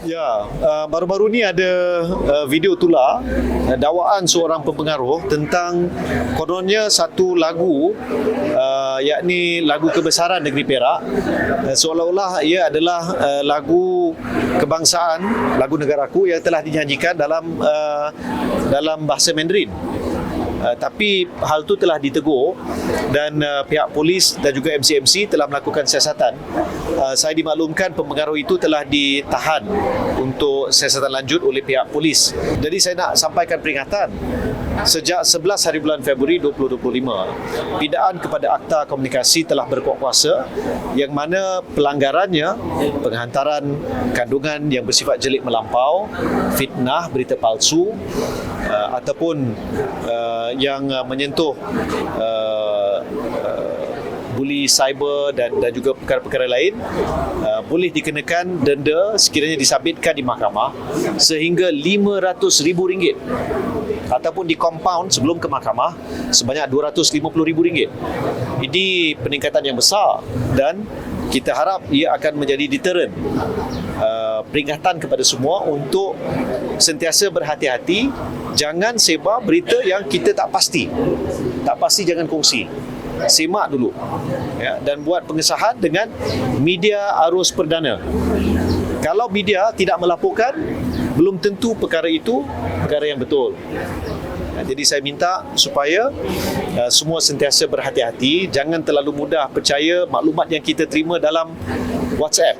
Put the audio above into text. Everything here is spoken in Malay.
Ya, uh, baru-baru ni ada uh, video tular uh, dakwaan seorang pempengaruh tentang kononnya satu lagu uh, yakni lagu kebesaran negeri Perak uh, seolah-olah ia adalah uh, lagu kebangsaan, lagu negaraku yang telah dinyanyikan dalam uh, dalam bahasa Mandarin. Uh, tapi hal itu telah ditegur dan uh, pihak polis dan juga MCMC telah melakukan siasatan. Uh, saya dimaklumkan pempengaruh itu telah ditahan untuk siasatan lanjut oleh pihak polis. Jadi saya nak sampaikan peringatan sejak 11 hari bulan Februari 2025 pidaan kepada Akta Komunikasi telah berkuat kuasa yang mana pelanggarannya penghantaran kandungan yang bersifat jelik melampau, fitnah, berita palsu uh, ataupun uh, yang uh, menyentuh uh, uh, buli cyber dan dan juga perkara-perkara lain uh, boleh dikenakan denda sekiranya disabitkan di mahkamah sehingga RM500,000 ataupun di compound sebelum ke mahkamah sebanyak RM250,000. Ini peningkatan yang besar dan kita harap ia akan menjadi deterrent uh, peringatan kepada semua untuk sentiasa berhati-hati jangan sebar berita yang kita tak pasti. Tak pasti jangan kongsi. Semak dulu ya, dan buat pengesahan dengan media arus perdana. Kalau media tidak melaporkan belum tentu perkara itu perkara yang betul Ha, jadi saya minta supaya uh, semua sentiasa berhati-hati, jangan terlalu mudah percaya maklumat yang kita terima dalam WhatsApp.